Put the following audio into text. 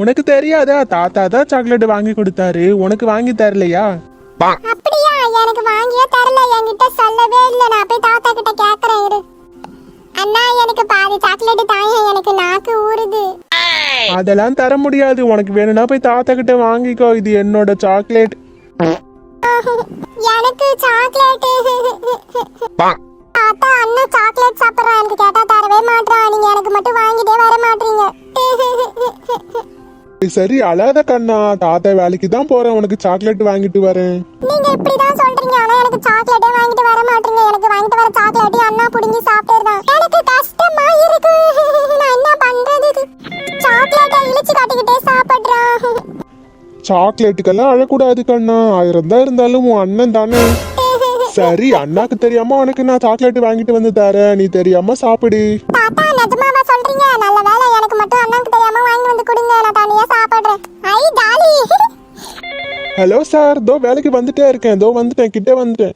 உனக்கு தெரியாதா? தாத்தா தான் சாக்லேட் வாங்கி கொடுத்தாரு. உனக்கு வாங்கி தரலையா? அப்படியா? எனக்கு வாங்கியே தரல. என்கிட்ட சொல்லவே இல்ல. நான் போய் தாத்தா கிட்ட கேக்குறேன் இரு. அண்ணா எனக்கு பாதி சாக்லேட் தாங்க எனக்கு நாக்கு ஊறுது. அதெல்லாம் தர முடியாது. உனக்கு வேணும்னா போய் தாத்தா கிட்ட வாங்கிக்கோ. இது என்னோட சாக்லேட் எனக்கு சாக்லேட் சரி அழாத கண்ணா. தாத்தா வேலைக்கு தான் போறேன். உனக்கு சாக்லேட் வாங்கிட்டு வரேன். நீங்க இப்படிதான் சொல்றீங்க. ஆனா எனக்கு சாக்லேட்டே வாங்கிட்டு வர மாட்டீங்க. எனக்கு வாங்கிட்டு வர சாக்லேட் அண்ணா புடுங்கி சாப்பிட்டுறான் எனக்கு கஷ்டமா இருக்கு. நான் என்ன பண்றது? சாக்லேட்டை இழிச்சு காட்டிக்கிட்டே சாப்பிடுறான். சாக்லேட்டுக்கெல்லாம் அழக்கூடாது கண்ணா. ஆயிரம் தான் இருந்தாலும் உன் அண்ணன் தானே. சரி அண்ணாக்கு தெரியாம உனக்கு நான் சாக்லேட் வாங்கிட்டு வந்து தரேன். நீ தெரியாம சாப்பிடு. தாத்தா நிஜமாவா சொல்றீங்க? நல்ல வேலை எனக்கு ஹலோ சார் தோ வேலைக்கு வந்துட்டே இருக்கேன். தோ வந்துட்டேன். கிட்டே வந்துட்டேன்.